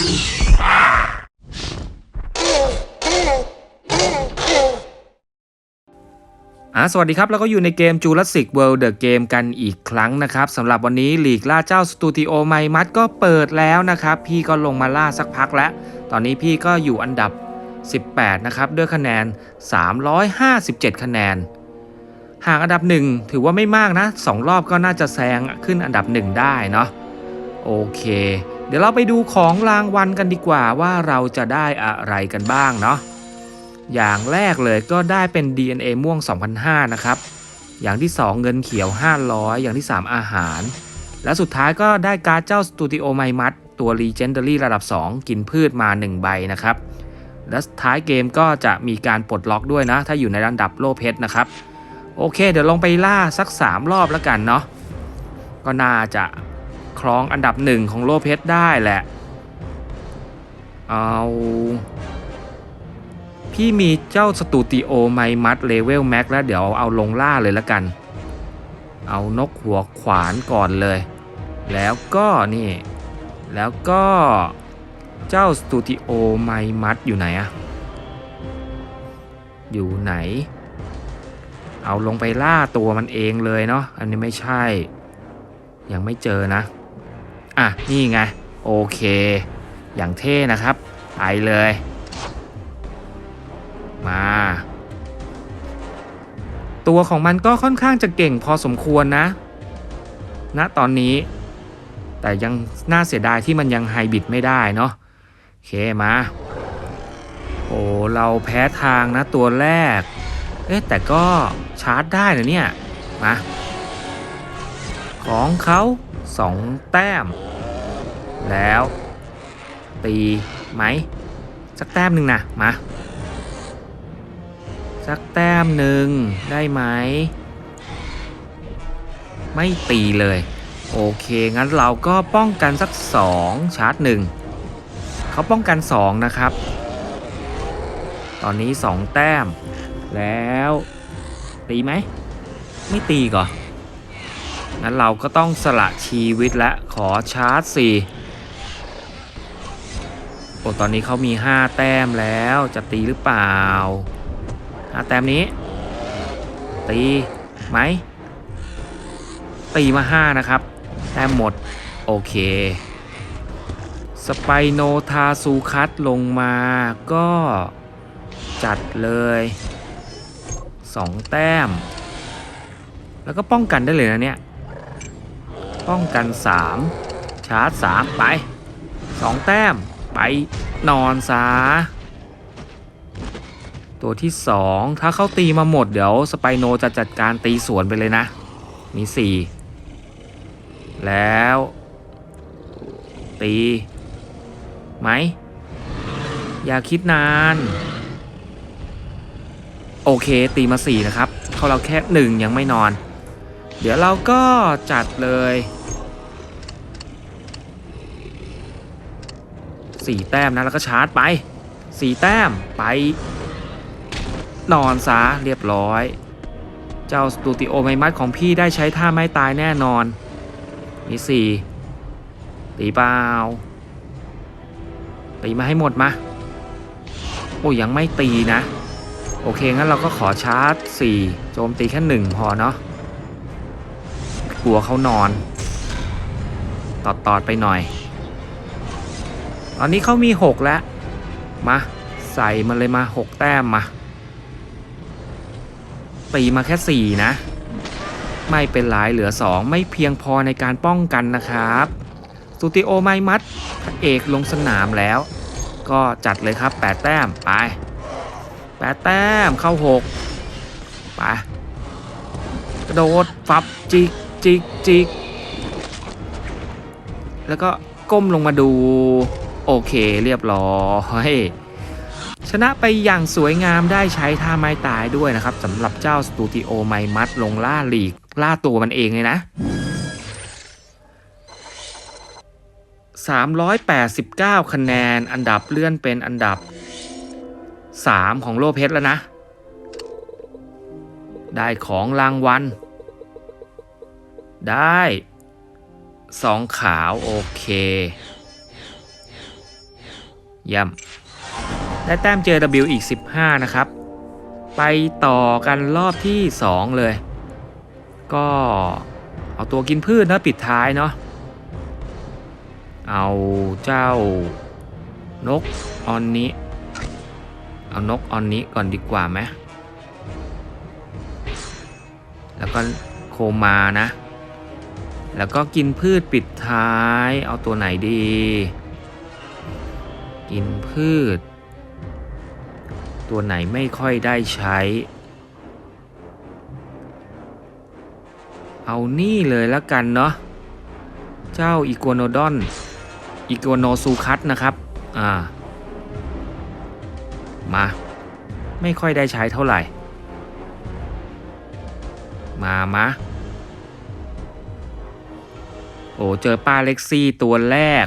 อ่าสวัสดีครับ แล้วก็อยู่ในเกม Jurassic World The Game กันอีกครั้งนะครับสำหรับวันนี้หลีกล่าเจ้าสตูดิโอไมมัดก็เปิดแล้วนะครับ พี่ก็ลงมาล่าสักพักแล้ว ตอนนี้พี่ก็อยู่อันดับ 18 นะครับ ด้วยคะแนน 357 คะแนน ห่างอันดับ 1 ถือว่าไม่มากนะ 2 รอบก็น่าจะแซงขึ้นอันดับ 1 ได้เนาะโอเค เดี๋ยวเราไปดูของรางวัลกันดีกว่าว่าเราจะได้อะไรกันบ้างเนาะอย่างแรกเลยก็ได้เป็น DNA ม่วง 2005 นะครับ อย่างที่ 2 เงินเขียว 500 อย่างที่ 3 อาหาร และสุดท้ายก็ได้การ์ดเจ้าสตูดิโอไมมัดตัว Legendary ระดับ 2 กินพืชมา 1 ใบนะครับ และท้ายเกมก็จะมีการปลดล็อกด้วยนะ ถ้าอยู่ในระดับโลเพชรนะครับ โอเค เดี๋ยวลองไปล่าสัก 3 รอบแล้วกันเนาะก็น่าจะ ครองอันดับ1ของโลเพชรได้แหละ เอา พี่มีเจ้าสตูดิโอไมมัดเลเวลแม็กแล้วเดี๋ยวเอาลงล่าเลยละกัน เอานกหัวขวานก่อนเลย แล้วก็นี่ แล้วก็เจ้าสตูดิโอไมมัดอยู่ไหนอะอยู่ไหน เอาลงไปล่าตัวมันเองเลยเนาะ อันนี้ไม่ใช่ ยังไม่เจอนะ อะ นี่ไง โอเค อย่างเท่นะครับ ไปเลย มา ตัวของมันก็ค่อนข้างจะเก่งพอสมควรนะณตอนนี้ แต่ยังน่าเสียดายที่มันยังไฮบิดไม่ได้เนาะโอเคมาโอ้เราแพ้ทางนะตัวแรก เอ๊ะแต่ก็ชาร์จได้นะเนี่ย มา ของเขาสองแต้ม แล้ว ตีไหมสักแต้มหนึ่งนะมาสักแต้มหนึ่งได้ไหม ไม่ตีเลย โอเค งั้นเราก็ป้องกันสัก 2 ชาร์จหนึ่งเขาป้องกัน 2 นะครับ ตอนนี้ 2 แต้ม แล้ว ตีไหม ไม่ตีก่อนงั้นเราก็ต้องสละชีวิตและขอชาร์จ 4 โอ้ตอนนี้เขามี 5 แต้มแล้วจะตีหรือเปล่าหาแต้มนี้ ตีไหม ตีมาห้านะครับ แต้มหมด โอเค สไปโนทาซูคัตลงมาก็จัดเลยสองแต้ม แล้วก็ป้องกันได้เลยนะเนี่ย ป้องกัน 3 ชาร์จ 3 ไป 2 แต้ม ไปนอนซาตัวที่ 2 ถ้าเขาตีมาหมดเดี๋ยวสไปโนจะจัดการตีสวนไปเลยนะ มี 4 แล้ว ตีไหม อย่าคิดนาน โอเคตีมา 4 นะครับ เขาเราแค่ 1 ยังไม่นอน เดี๋ยวเราก็จัดเลย 4 แต้มนะ แล้วก็ชาร์จไป 4 แต้มไป นอนซะเรียบร้อย เจ้าสตูดิโอไมมัดของพี่ได้ใช้ท่าไม่ตายแน่นอน มีสี่ตีเปล่าตีมาให้หมดมา โอ้ยังไม่ตีนะ โอเค งั้นเราก็ขอชาร์จ 4 โจมตีแค่หนึ่งพอเนาะกลัวเขานอน ตอดตอดไปหน่อย ตอนนี้เขามี 6 แล้ว มา ใส่มันเลยมา 6 แต้มมาตีมาแค่ 4 นะ ไม่เป็นไรเหลือ 2 ไม่เพียงพอในการป้องกันนะครับสตูดิโอไมมัดพระเอกลงสนามแล้ว ก็จัดเลยครับ 8 แต้มไป 8 แต้มเข้า 6 ไป กระโดดฟับจิกจิกจิกแล้วก็ก้มลงมาดู โอเคเรียบร้อยชนะไปอย่างสวยงามได้ใช้ท่าไม้ตายด้วยนะครับสำหรับเจ้าสตูดิโอไมมัดลงล่าลีกล่าตัวมันเองเลยนะ 389 คะแนนอันดับเลื่อนเป็นอันดับ 3 ของโลเพชรแล้วนะ ได้ของรางวัล ได้สองขาว โอเค ยี่ยมได้แต้ม JW อีก 15 นะครับ ไปต่อกันรอบที่ 2 เลย ก็เอาตัวกินพืชนะปิดท้ายเนาะเอาเจ้านกออนนี้ เอานกออนนี้ก่อนดีกว่าไหมแล้วก็โคมานะ แล้วก็กินพืชปิดท้าย เอาตัวไหนดี กินพืช ตัวไหนไม่ค่อยได้ใช้ เอานี่เลยแล้วกันเนาะ เจ้าอีกัวโนดอน อีกัวโนซูคัตนะครับ อ่า มา ไม่ค่อยได้ใช้เท่าไหร่ มามาโอ้ เจอป้าเล็กซี่ตัวแรก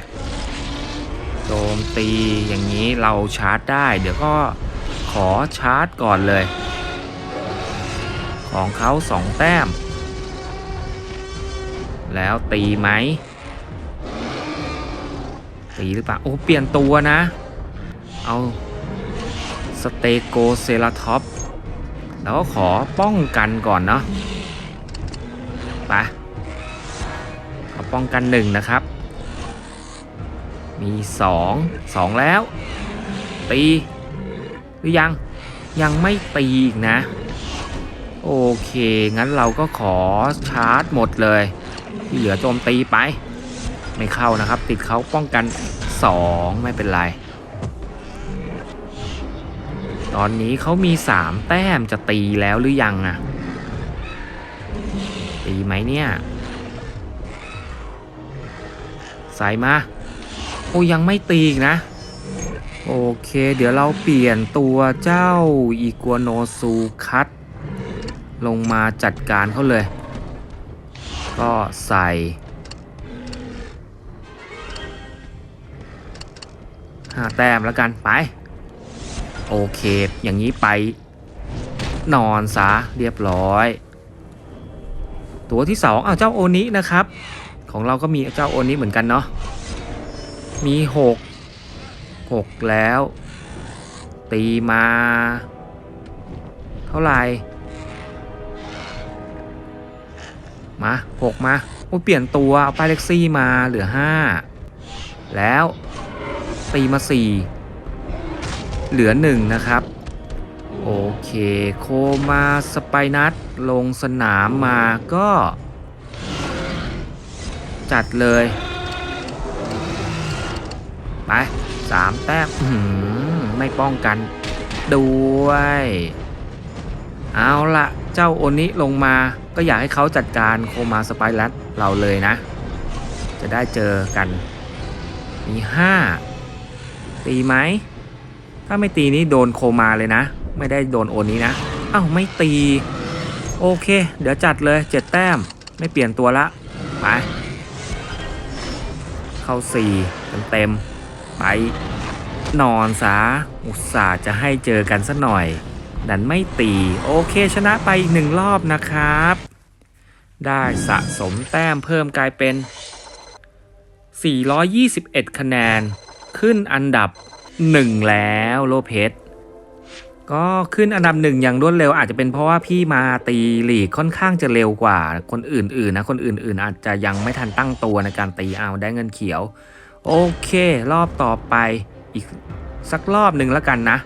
โจมตีอย่างนี้เราชาร์จได้ เดี๋ยวก็ขอชาร์จก่อนเลย ของเขาสองแต้ม แล้วตีไหม ตีหรือเปล่า โอ้ เปลี่ยนตัวนะ เอาสเตโกเซราท็อปแล้วก็ขอป้องกันก่อนเนาะไปขอป้องกันหนึ่งนะครับ มีสองสองแล้ว ตีหรือยังยังไม่ตีอีกนะ โอเค งั้นเราก็ขอชาร์จหมดเลย ที่เหลือโจมตีไป ไม่เข้านะครับ ติดเขาป้องกัน 2 ไม่เป็นไร ตอนนี้เขามี 3 แต้มจะตีแล้วหรือยังอะตีไหมเนี่ย ใส่มา อ้ยังไม่ตีอีกนะ โอเค เดี๋ยวเราเปลี่ยนตัวเจ้าอีกัวโนซูคัตลงมาจัดการเขาเลย ก็ใส่ห้าแต้มแล้วกันไป โอเค อย่างนี้ไป นอนซะเรียบร้อย ตัวที่สองอ้าวเจ้าโอนินะครับ ของเราก็มีเจ้าโอนิเหมือนกันเนาะ มีหกหกแล้ว ตีมา เท่าไหร่มาหกมาโอ้เปลี่ยนตัว เอาป้ายเล็กซี่มาเหลือห้าแล้วตีมาสี่เหลือหนึ่งนะครับ โอเคโคมาสไปนัทลงสนามมาก็ จัดเลย ไปสามแต้มหือไม่ป้องกัน ด้วย เอาละเจ้าโอนิลงมาก็อยากให้เขาจัดการโคมาสไปรัสเราเลยนะ จะได้เจอกัน มีห้าตีไหม ถ้าไม่ตีนี่โดนโคมาเลยนะ ไม่ได้โดนโอนี้นะอ้าวไม่ตี โอเค เดี๋ยวจัดเลยเจ็ดแต้ม ไม่เปลี่ยนตัวละ ไป เข้าสี่เต็มเต็ม ไป นอนซะอุตส่าห์จะให้เจอกันสัหน่อย ดันไม่ตี โอเคชนะไปอีกหนึ่งรอบนะครับ ได้สะสมแต้มเพิ่มกลายเป็น 421 คะแนน ขึ้นอันดับ 1 แล้วโลเพสก็ขึ้นอันดับหนึ่งอย่างรวดเร็วอาจจะเป็นเพราะว่าพี่มาตีหลีกค่อนข้างจะเร็วกว่าคนอื่นๆนะคนอื่นๆ อาจจะยังไม่ทันตั้งตัวในการตีเอาได้เงินเขียว โอเค รอบต่อไปอีกสักรอบหนึ่งแล้วกันนะ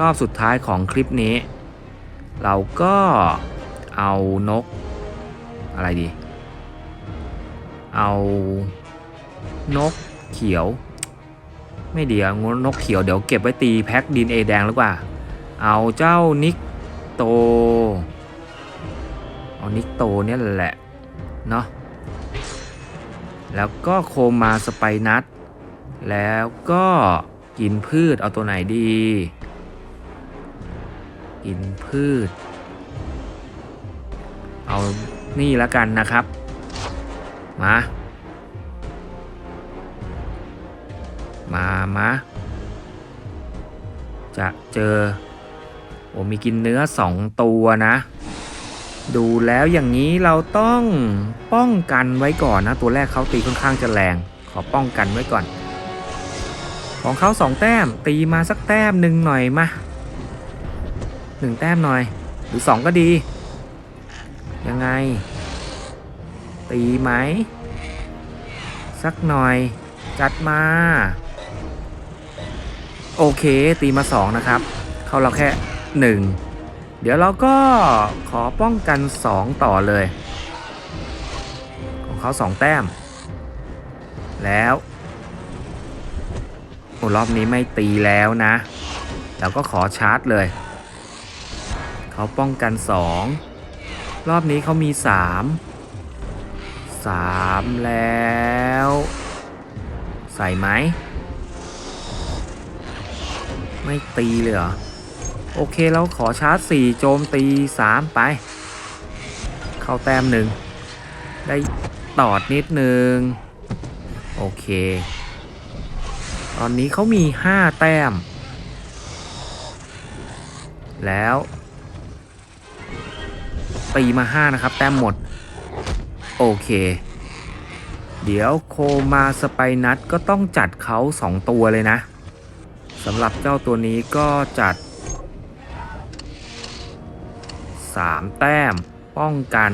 รอบสุดท้ายของคลิปนี้ เราก็เอานก อะไรดี เอานกเขียว ไม่เดี๋ยวนกเขียวเดี๋ยวเก็บไว้ตีแพ็คดินเอแดงหรือเปล่า เอาเจ้านิกโต เอานิกโตเนี่ยแหละเนาะ แล้วก็โคมาสไปนัทแล้วก็กินพืชเอาตัวไหนดี กินพืช เอานี่แล้วกันนะครับ มา มา มา จะเจอโอ้มีกินเนื้อสองตัวนะ ดูแล้วอย่างนี้เราต้องป้องกันไว้ก่อนนะ ตัวแรกเขาตีค่อนข้างจะแรง ขอป้องกันไว้ก่อน ของเขาสองแต้มตีมาสักแต้มหนึ่งหน่อยมาหนึ่งแต้มหน่อย หรือสองก็ดี ยังไง ตีไหม สักหน่อย จัดมา โอเคตีมาสองนะครับ เข้าเราแค่หนึ่ง เดี๋ยวเราก็ขอป้องกันสองต่อเลย ของเขาสองแต้ม แล้วโอ้รอบนี้ไม่ตีแล้วนะเราก็ขอชาร์จเลย เขาป้องกันสองรอบนี้เขามีสามสามแล้ว ใส่ไหม ไม่ตีเลยเหรอ โอเคเราขอชาร์จ 4 โจมตี 3 ไป เข้าแต้มหนึ่ง ได้ตอดนิดนึง โอเค ตอนนี้เขามี 5 แต้ม แล้ว ตีมา 5 นะครับ แต้มหมด โอเค เดี๋ยวโคมาสไปนัทก็ต้องจัดเขา 2 ตัวเลยนะสำหรับเจ้าตัวนี้ก็จัด 3 แต้ม ป้องกัน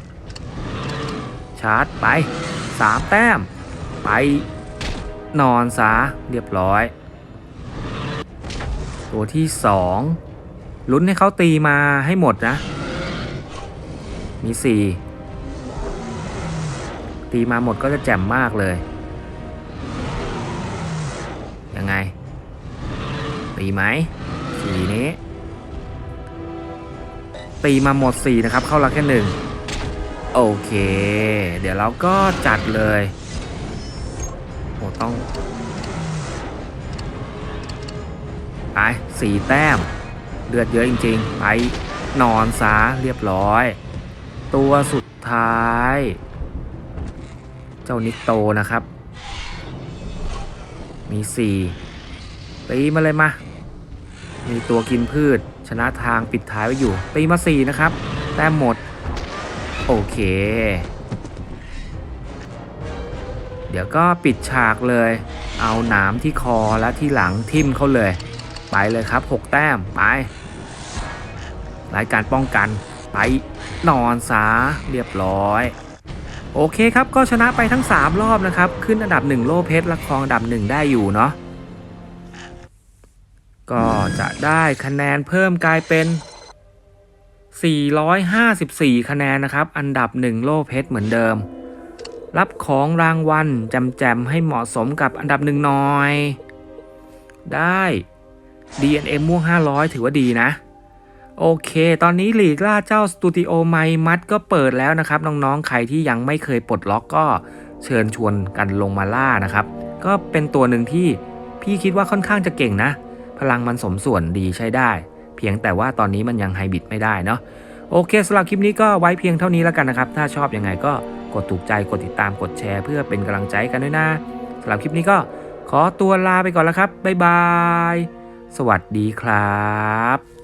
3 ชาร์จไป 3 แต้ม ไปนอนซะเรียบร้อย ตัวที่ 2 ลุ้นให้เขาตีมาให้หมดนะ มี 4 ตีมาหมดก็จะแจ่มมากเลย ยังไง ตีไหมสีนี้ ตีมาหมด 4 นะครับ เข้าเราแค่หนึ่งโอเค เดี๋ยวเราก็จัดเลยโอ้ต้องไปสี่แต้มเลือดเยอะจริงๆไปนอนซะเรียบร้อย ตัวสุดท้าย เจ้านิกโตนะครับ มี4ตีมาเลยมา มีตัวกินพืช ชนะทางปิดท้ายไว้อยู่ตีมา4นะครับ แต้มหมด โอเค เดี๋ยวก็ปิดฉากเลย เอาหนามที่คอและที่หลังทิ่มเขาเลย ไปเลยครับ 6 แต้มไปรายการป้องกันไปนอนซาเรียบร้อย โอเคครับก็ชนะไปทั้ง 3 รอบนะครับ ขึ้นอันดับ 1 โลเพชรและครองอันดับ 1 ได้อยู่เนาะ ก็จะได้คะแนนเพิ่มกลายเป็น 454 คะแนนนะครับ อันดับ 1 โลเพชรเหมือนเดิม รับของรางวัลจำแจมให้เหมาะสมกับอันดับหนึ่งน่อย ได้ DNA ม่วง 500 ถือว่าดีนะ โอเค ตอนนี้หลีกล่าเจ้าสตูดิโอไมมัดก็เปิดแล้วนะครับ น้องๆ ใครที่ยังไม่เคยปลดล็อกก็เชิญชวนกันลงมาล่านะครับ ก็เป็นตัวหนึ่งที่พี่คิดว่าค่อนข้างจะเก่งนะ พลังมันสมส่วนดีใช้ได้ เพียงแต่ว่าตอนนี้มันยังไฮบริดไม่ได้เนาะโอเคสำหรับคลิปนี้ก็ไว้เพียงเท่านี้แล้วกันนะครับ ถ้าชอบยังไงก็กดถูกใจกดติดตามกดแชร์เพื่อเป็นกำลังใจกันด้วยนะสำหรับคลิปนี้ก็ขอตัวลาไปก่อนแล้วครับบ๊ายบาย สวัสดีครับ